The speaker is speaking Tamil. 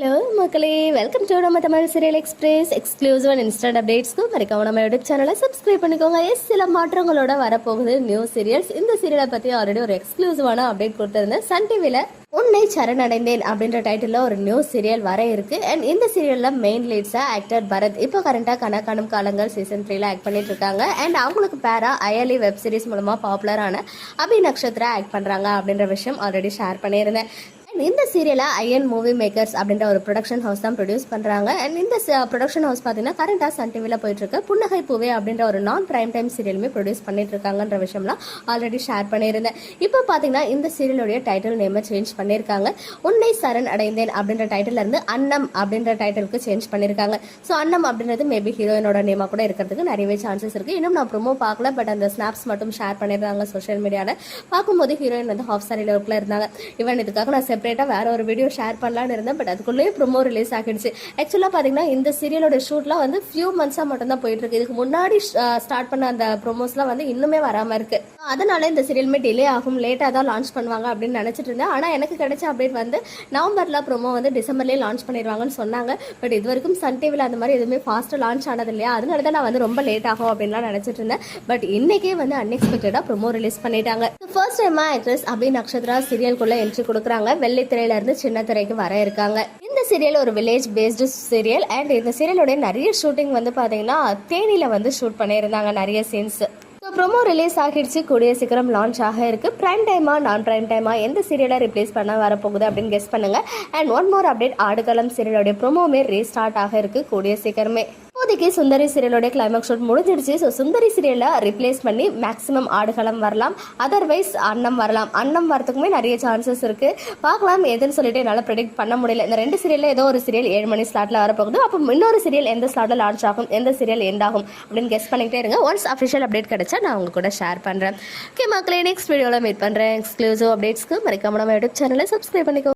ஹலோ மக்களே. வெல்கம் டு நம்ம Tamil serial express exclusive and instant அப்டேட்ஸ்க்கு மறக்காம நம்ம யூடியூப் சேனலை சப்ஸ்கிரைப் பண்ணிக்கோங்க. எஸ் சில மாற்றங்களோட வரப்போகுது. நியூ சீரியல்ஸ் இந்த சீரியலை பற்றி ஆல்ரெடி ஒரு எக்ஸ்க்ளூசிவான அப்டேட் கொடுத்துருந்தேன். சன் டிவியில் உன்னை சரணடைந்தேன் அப்படின்ற டைட்டிலில் ஒரு நியூ சீரியல் வர இருக்கு. அண்ட் இந்த சீரியலில் மெயின் லீட்ஸாக ஆக்டர் பரத். இப்போ கரண்டாக கணக்கானும் காலங்கள் சீசன் த்ரீல ஆக்ட் பண்ணிட்டு இருக்காங்க. அண்ட் அவங்களுக்கு பேரா அயலி வெப் சீரிஸ் மூலமாக பாப்புலரான அபி நக்ஷத்ரா ஆக்ட் பண்ணுறாங்க அப்படின்ற விஷயம் ஆல்ரெடி ஷேர் பண்ணியிருந்தேன். இந்த சீரியலை ஐஎன் மூவி மேக்கர்ஸ் அப்படின்ற ஒரு ப்ரொடக்ஷன் ஹவுஸ் தான் ப்ரொடியூஸ் பண்ணுறாங்க அண்ட் இந்த ப்ரொடக்ஷன் ஹவுஸ் பார்த்தீங்கன்னா கரண்டாக சன் டிவியில் போயிட்டுருக்கு. புன்னகை பூவே அப்படின்ற ஒரு நான் பிரைம் டைம் சீரியலுமே ப்ரொடியூஸ் பண்ணிட்டு இருக்காங்கன்ற விஷயம்லாம் ஆல்ரெடி ஷேர் பண்ணியிருந்தேன். இப்போ பார்த்தீங்கன்னா இந்த சீரியலுடைய டைட்டில் நேமை சேஞ்ச் பண்ணியிருக்காங்க. உன்னை சரண் அடைந்தேன் அப்படின்ற டைட்டில் இருந்து அன்னம் அப்படின்ற டைட்டிலுக்கு சேஞ்ச் பண்ணியிருக்காங்க. ஸோ அன்னம் அப்படின்றது மேபி ஹீரோயினோட நேமாக கூட இருக்கிறதுக்கு நிறையவே சான்சஸ் இருக்குது இன்னும் நான் ப்ரொமோ பார்க்கல பட் அந்த ஸ்னாப்ஸ் மட்டும் ஷேர் பண்ணியிருந்தாங்க சோஷியல் மீடியாவில் பார்க்கும்போது ஹீரோயின் வந்து ஹாஃப் சாரி லுக்கில் இருந்தாங்க. ஈவன் இதுக்காக நான் செப்பரேட்டாக வேற ஒரு வீடியோ ஷேர் பண்ணலான்னு இருந்தேன் பட் அதுக்குள்ளேயே ப்ரொமோ ரிலீஸ் ஆகிடுச்சு. ஆக்சுவலாக பார்த்தீங்கன்னா இந்த சீரியலோட ஷூட்லாம் வந்து ஃபியூ மந்த்ஸாக மட்டும்தான் போயிட்டு இருக்கு இதுக்கு முன்னாடி ஸ்டார்ட் பண்ண அந்த ப்ரொமோஸ்லாம் வந்து இன்னுமே வராமல் இருக்கு. அதனால இந்த சீரியலுமே டிலே ஆகும் லேட்டாக தான் லான்ச் பண்ணுவாங்க அப்படின்னு நினச்சிட்டு இருந்தேன். ஆனால் எனக்கு கிடைச்ச அப்டேட் வந்து நவம்பரில் ப்ரொமோ வந்து டிசம்பர்லேயே லான்ச் பண்ணிடுவாங்கன்னு சொன்னாங்க. பட் இது வரைக்கும் சன் டிவியில் அந்த மாதிரி எதுவுமே ஃபாஸ்ட்டாக லான்ச் ஆனது இல்லையா அதனால தான் நான் வந்து ரொம்ப லேட் ஆகும் அப்படின்லாம் நினச்சிட்டு இருந்தேன். பட் இன்னைக்கே வந்து அன்எக்ஸ்பெக்டடாக ப்ரொமோ ரிலீஸ் பண்ணிட்டாங்க. ஃபர்ஸ்ட் டைமா ஆக்ட்ரஸ் அபி நக்ஷத்ரா சீரியல்குள்ளே என்ட்ரி கொடுக்குறாங்க. வெள்ளை திரையில இருந்து சின்ன திரைக்கு வர இருக்காங்க. இந்த சீரியல் ஒரு வில்லேஜ் பேஸ்டு சீரியல் அண்ட் இந்த சீரியலோட நிறைய ஷூட்டிங் வந்து பார்த்தீங்கன்னா தேனியில் வந்து ஷூட் பண்ணியிருந்தாங்க நிறைய சீன்ஸ் ஸோ ப்ரோமோ ரிலீஸ் ஆகிடுச்சு. கூடிய சீக்கிரம் லான்ச் ஆக இருக்கு. பிரைம் டைமா நான் பிரைம் டைமா எந்த சீரியலை ரிப்ளேஸ் பண்ண வரப்போகுது அப்படின்னு கெஸ் பண்ணுங்க. And one more update Aadukalam சீரியலோட ப்ரோமோமே ரீஸ்டார்ட் ஆக இருக்கு. கூடிய சீக்கிரமே. இப்போதைக்கு சுந்தரி சீரியலோட கிளைமேக்ஸ் ஷூட் முடிஞ்சிடுச்சு. ஸோ சுந்தரி சீரியலை ரிப்ளேஸ் பண்ணி மேக்ஸிமம் ஆடுகளம் வரலாம். அதர்வைஸ் அன்னம் வரலாம். அன்னம் வரத்துக்குமே நிறைய சான்சஸ் இருக்கு. பார்க்கலாம் எதுன்னு சொல்லிட்டு என்னால் ப்ரெடிக்ட் பண்ண முடியல. இந்த ரெண்டு சீரியலில் ஏதோ ஒரு சீரியல் ஏழு மணி ஸ்லாட்டில் வரப்போகுது. அப்போ இன்னொரு சீரியல் எந்த ஸ்லாட்டில் லான்ச் ஆகும்? எந்த சீரியல் எண்ட் ஆகும்? அப்படின்னு கெஸ் பண்ணிக்கிட்டே இருங்க. ஒன்ஸ் அஃபிஷியல் அப்டேட் கிடைச்சா நான் உங்க கூட ஷேர் பண்ணுறேன் ஓகே மக்களே நெக்ஸ்ட் வீடியோவில் மீட் பண்ணுறேன் எக்ஸ்க்ளூசிவ் அப்டேட்ஸ்க்கு மறக்காம நம்ம யூடியூப் சேனலை சப்ஸ்கிரைப் பண்ணிக்கோ